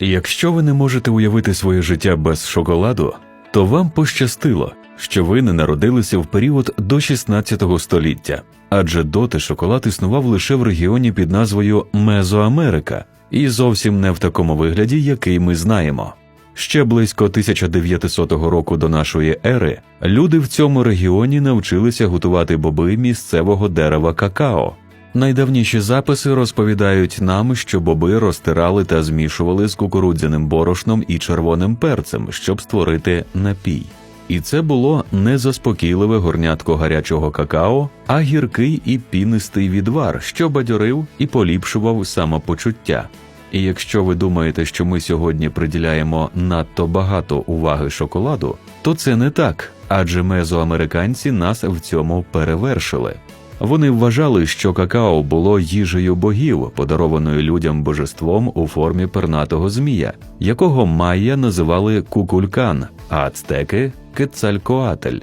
Якщо ви не можете уявити своє життя без шоколаду, то вам пощастило, що ви не народилися в період до 16 століття, адже доти шоколад існував лише в регіоні під назвою Мезоамерика, і зовсім не в такому вигляді, який ми знаємо. Ще близько 1900 року до нашої ери люди в цьому регіоні навчилися готувати боби місцевого дерева какао. Найдавніші записи розповідають нам, що боби розтирали та змішували з кукурудзяним борошном і червоним перцем, щоб створити напій. І це було не заспокійливе горнятко гарячого какао, а гіркий і пінистий відвар, що бадьорив і поліпшував самопочуття. І якщо ви думаєте, що ми сьогодні приділяємо надто багато уваги шоколаду, то це не так, адже мезоамериканці нас в цьому перевершили. Вони вважали, що какао було їжею богів, подарованою людям божеством у формі пернатого змія, якого майя називали кукулькан, а ацтеки кецалькоатель.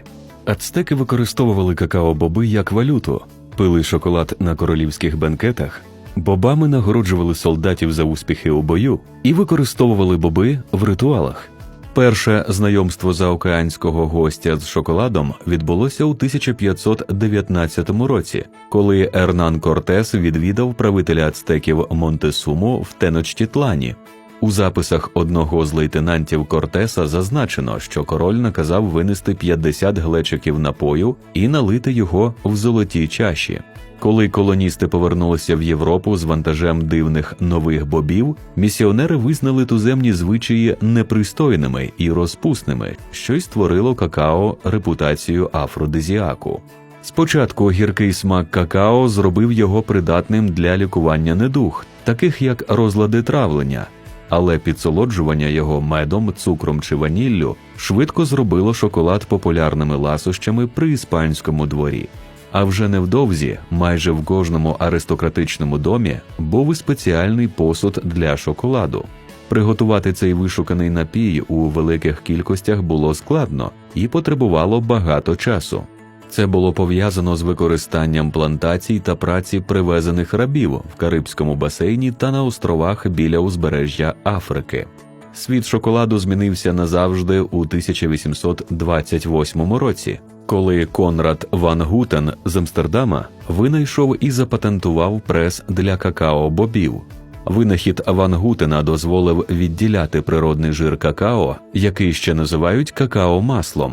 Ацтеки використовували какао-боби як валюту, пили шоколад на королівських бенкетах, бобами нагороджували солдатів за успіхи у бою і використовували боби в ритуалах. Перше знайомство заокеанського гостя з шоколадом відбулося у 1519 році, коли Ернан Кортес відвідав правителя ацтеків Монтесуму в Теночтітлані. У записах одного з лейтенантів Кортеса зазначено, що король наказав винести 50 глечиків напою і налити його в золотій чаші. Коли колоністи повернулися в Європу з вантажем дивних нових бобів, місіонери визнали туземні звичаї непристойними і розпусними, що й створило какао репутацію афродизіаку. Спочатку гіркий смак какао зробив його придатним для лікування недуг, таких як розлади травлення, але підсолоджування його медом, цукром чи ваніллю швидко зробило шоколад популярними ласощами при іспанському дворі. А вже невдовзі, майже в кожному аристократичному домі був і спеціальний посуд для шоколаду. Приготувати цей вишуканий напій у великих кількостях було складно і потребувало багато часу. Це було пов'язано з використанням плантацій та праці привезених рабів в Карибському басейні та на островах біля узбережжя Африки. Світ шоколаду змінився назавжди у 1828 році, коли Конрад Ван Гутен з Амстердама винайшов і запатентував прес для какао-бобів. Винахід Ван Гутена дозволив відділяти природний жир какао, який ще називають какао-маслом.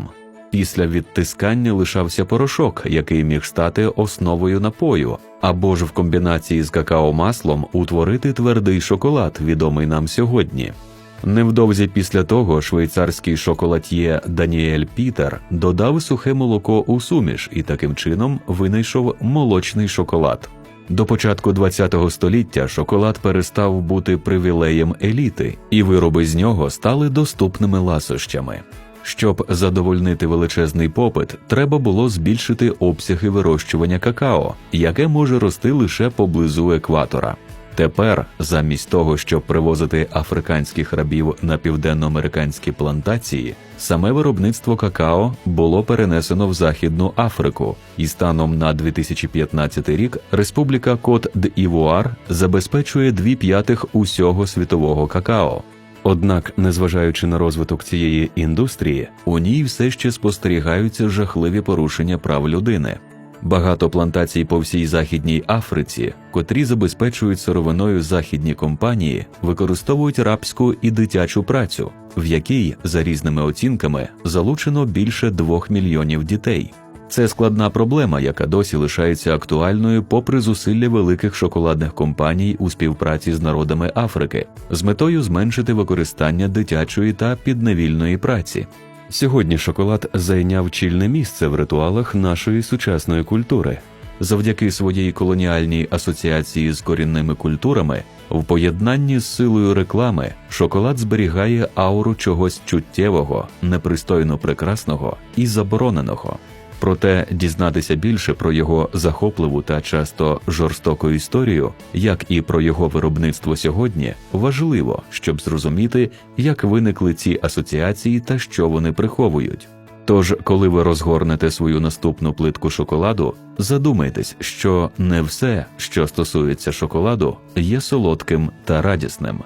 Після відтискання лишався порошок, який міг стати основою напою, або ж в комбінації з какао-маслом утворити твердий шоколад, відомий нам сьогодні. Невдовзі після того швейцарський шоколад'є Даніель Пітер додав сухе молоко у суміш і таким чином винайшов молочний шоколад. До початку ХХ століття шоколад перестав бути привілеєм еліти, і вироби з нього стали доступними ласощами. Щоб задовольнити величезний попит, треба було збільшити обсяги вирощування какао, яке може рости лише поблизу екватора. Тепер, замість того, щоб привозити африканських рабів на південноамериканські плантації, саме виробництво какао було перенесено в Західну Африку, і станом на 2015 рік Республіка Кот d'Ivoire забезпечує дві п'ятих усього світового какао. Однак, незважаючи на розвиток цієї індустрії, у ній все ще спостерігаються жахливі порушення прав людини. Багато плантацій по всій Західній Африці, котрі забезпечують сировиною західні компанії, використовують рабську і дитячу працю, в якій, за різними оцінками, залучено більше двох мільйонів дітей. Це складна проблема, яка досі лишається актуальною попри зусилля великих шоколадних компаній у співпраці з народами Африки з метою зменшити використання дитячої та підневільної праці. Сьогодні шоколад зайняв чільне місце в ритуалах нашої сучасної культури. Завдяки своїй колоніальній асоціації з корінними культурами, в поєднанні з силою реклами, шоколад зберігає ауру чогось чуттєвого, непристойно прекрасного і забороненого. Проте дізнатися більше про його захопливу та часто жорстоку історію, як і про його виробництво сьогодні, важливо, щоб зрозуміти, як виникли ці асоціації та що вони приховують. Тож, коли ви розгорнете свою наступну плитку шоколаду, задумайтесь, що не все, що стосується шоколаду, є солодким та радісним.